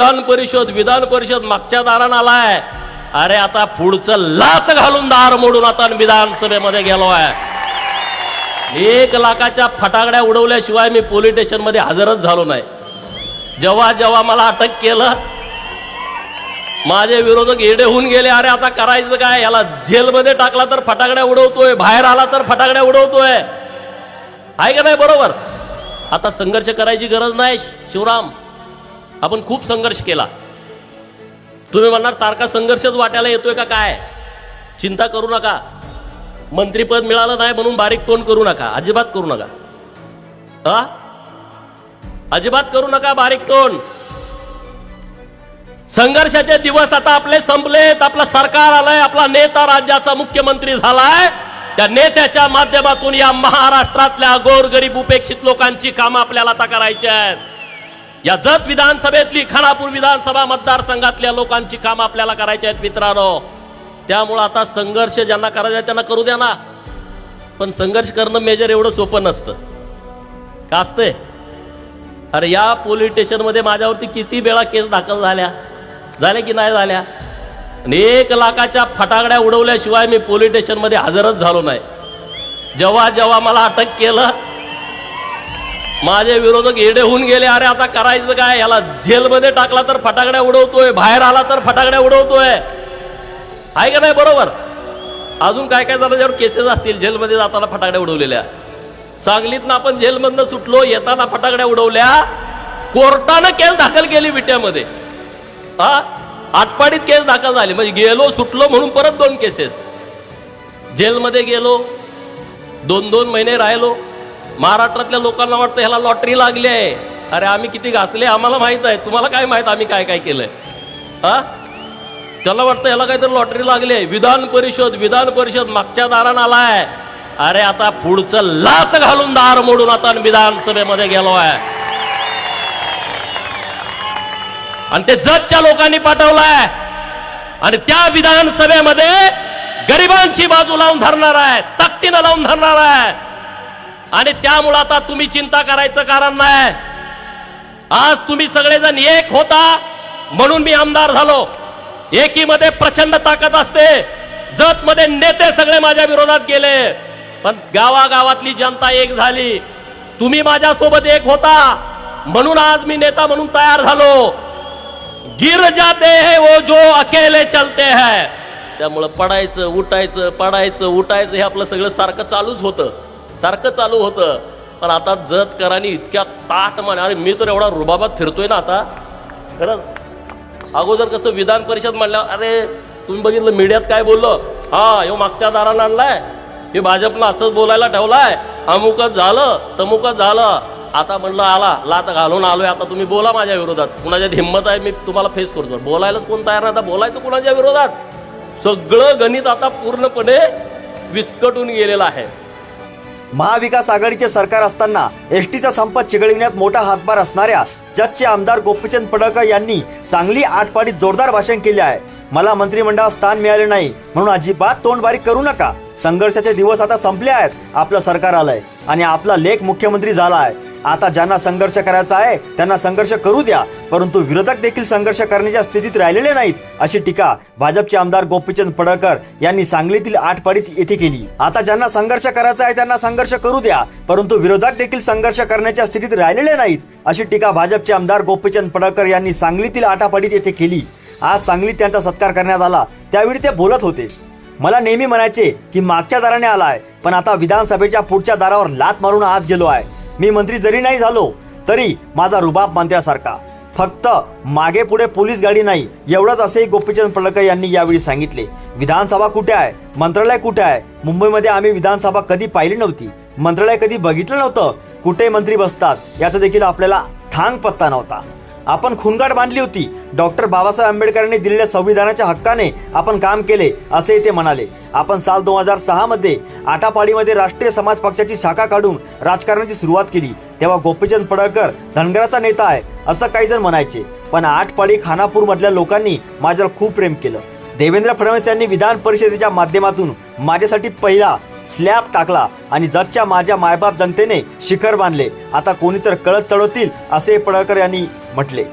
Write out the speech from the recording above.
विधान परिषद विधान परिषद मागच्या दारान आलाय. अरे आता पुढचं लात घालून दार मोडून आता विधानसभेमध्ये गेलो आहे एक लाखाच्या फटाकड्या उडवल्याशिवाय मी पोलीस स्टेशनमध्ये हजरच झालो नाही. जेव्हा जेव्हा मला अटक केलं माझे विरोधक येडे होऊन गेले अरे आता करायचं काय? याला जेलमध्ये टाकला तर फटाकड्या उडवतोय बाहेर आला तर फटाकड्या उडवतोय. आहे का नाही बरोबर? आता संघर्ष करायची गरज नाही शिवराम. आपण खूप संघर्ष केला. तुम्ही म्हणणार सारखा संघर्षच वाट्याला येतोय का काय? चिंता करू नका. मंत्रीपद मिळालं नाही म्हणून बारीक तोंड करू नका. अजिबात करू नका. हा? अजिबात करू नका बारीक तोंड. संघर्षाचे दिवस आता आपले संपलेत. आपलं सरकार आलंय आपला नेता राज्याचा मुख्यमंत्री झालाय. त्या नेत्याच्या माध्यमातून या महाराष्ट्रातल्या गोरगरीब उपेक्षित लोकांची कामं आपल्याला आता करायची आहेत. या जत विधानसभेतली खानापूर विधानसभा मतदारसंघातल्या लोकांची काम आपल्याला करायची आहेत मित्रांनो. त्यामुळं आता संघर्ष ज्यांना करायचा आहे त्यांना करू द्या ना. पण संघर्ष करणं मेजर एवढं सोपं नसतं. का असतंय? अरे या पोलीस स्टेशनमध्ये माझ्यावरती किती वेळा केस दाखल झाल्या? झाल्या की नाही झाल्या? आणि एक लाखाच्या फटाकड्या उडवल्याशिवाय मी पोलीस स्टेशनमध्ये हजरच झालो नाही. जेव्हा जेव्हा मला अटक केलं माझे विरोधक येडे होऊन गेले. अरे आता करायचं काय? याला जेलमध्ये टाकला तर फटाकड्या उडवतोय. बाहेर आला तर फटाकड्या उडवतोय. आहे का नाही? बरोबर. अजून काय काय झालं? ज्यावर केसेस असतील जेलमध्ये जाताना फटाकड्या उडवलेल्या. सांगलीतनं आपण जेलमधनं सुटलो येताना फटाकड्या उडवल्या. कोर्टानं केस दाखल केली विट्यामध्ये. हा? आटपाडीत केस दाखल झाली. म्हणजे गेलो सुटलो म्हणून परत दोन केसेस जेलमध्ये गेलो दोन दोन महिने राहिलो. महाराष्ट्रातल्या लोकांना वाटतं ह्याला लॉटरी लागली आहे. अरे आम्ही किती घासले आम्हाला माहीत आहे. तुम्हाला काय माहीत आम्ही काय काय केलंय? हा? त्याला वाटतं ह्याला काहीतरी लॉटरी लागली आहे. विधान परिषद विधान परिषद मागच्या दारान आलाय. अरे आता पुढचं लात घालून दार मोडून आता विधानसभेमध्ये गेलो आहे. आणि ते जतच्या लोकांनी पाठवलाय. आणि त्या विधानसभेमध्ये गरिबांची बाजू लावून धरणार आहे ताकदीनं लावून धरणार आहे. आणि त्यामुळं आता तुम्ही चिंता करायचं कारण नाही. आज तुम्ही सगळेजण एक होता म्हणून मी आमदार झालो. एकीमध्ये प्रचंड ताकद असते. जतमध्ये नेते सगळे माझ्या विरोधात गेले. पण गावागावातली जनता एक झाली. तुम्ही माझ्यासोबत एक होता. म्हणून आज मी नेता म्हणून तयार झालो. गिर जाते है वो जो अकेले चलते है. त्यामुळं पडायचं उठायचं पडायचं उठायचं हे आपलं सगळं सारखं चालूच होतं. सारखं चालू होतं. पण आता जत कराने इतक्या ताट माने अरे मी तर एवढा रुबाबात फिरतोय ना आता. खरंच अगोदर कसं विधान परिषद म्हणलं अरे तुम्ही बघितलं मीडियात काय बोललो? हा ह्यो मागच्या दारानं आणलाय. हे भाजपनं असंच बोलायला ठेवलाय. अमुकच झालं तमुकच झालं. आता म्हणलं आला लात घालून आलोय. आता तुम्ही बोला माझ्या विरोधात. कुणाच्यात हिंमत आहे मी तुम्हाला फेस करतो. बोलायलाच कोण तयार नाही? आता बोलायचं कुणाच्या विरोधात? सगळं गणित आता पूर्णपणे विस्कटून गेलेलं आहे. महाविकास आघाडीचे सरकार असताना एस टीचा संप चिघळविण्यात मोठा हातभार असणाऱ्या जतचे आमदार गोपीचंद पडळकर यांनी सांगली आठपाडीत जोरदार भाषण केले आहे. मला मंत्रिमंडळात स्थान मिळाले नाही. म्हणून अजिबात तोंडबारीक करू नका. संघर्षाचे दिवस आता संपले आहेत. आपलं सरकार आलंय. आणि आपला लेख मुख्यमंत्री झाला आहे. आता ज्यांना संघर्ष करायचा आहे त्यांना संघर्ष करू द्या. परंतु विरोधक देखील संघर्ष करण्याच्या स्थितीत राहिलेले नाहीत अशी टीका भाजपचे आमदार गोपीचंद पडळकर यांनी सांगलीतील आठपाडीत येथे केली. आता ज्यांना संघर्ष करायचा आहे त्यांना संघर्ष करू द्या. परंतु विरोधक देखील संघर्ष करण्याच्या स्थितीत राहिलेले नाहीत अशी टीका भाजपचे आमदार गोपीचंद पडळकर यांनी सांगलीतील आठापाडीत येथे केली. आज सांगलीत त्यांचा सत्कार करण्यात आला. त्यावेळी ते बोलत होते. मला नेहमी म्हणायचे की मागच्या दाराने आलाय पण आता विधानसभेच्या पुढच्या दारावर लात मारून आत गेलो आहे. मी मंत्री जरी नाही झालो तरी माझा रुबाब मंत्र्यासारखा फक्त मागे पुढे पोलीस गाडी नाही एवढंच असेही गोपीचंद पडळकर यांनी यावेळी सांगितले. विधानसभा कुठे आहे? मंत्रालय कुठे आहे? मुंबईमध्ये आम्ही विधानसभा कधी पाहिली नव्हती? मंत्रालय कधी बघितलं नव्हतं? कुठे मंत्री बसतात? याचा देखील आपल्याला थांग पत्ता नव्हता. आपण खुनगाट बांधली होती. डॉक्टर बाबासाहेब आंबेडकरांनी दिलेल्या संविधानाच्या हक्काने आपण काम केले असे ते म्हणाले. आपण साल दोन हजार सहामध्ये आटापाडीमध्ये राष्ट्रीय समाज पक्षाची शाखा काढून राजकारणाची सुरुवात केली. तेव्हा गोपीचंद पडळकर धनगराचा नेता आहे असं काही जण म्हणायचे. पण आटपाडी खानापूर मधल्या लोकांनी माझ्यावर खूप प्रेम केलं. देवेंद्र फडणवीस यांनी विधान परिषदेच्या माध्यमातून माझ्यासाठी पहिला स्लॅब टाकला आणि जगच्या माझ्या मायबाप जनतेने शिखर बांधले. आता कोणी तर कळत चढवतील असे पडळकर यांनी म्हटले.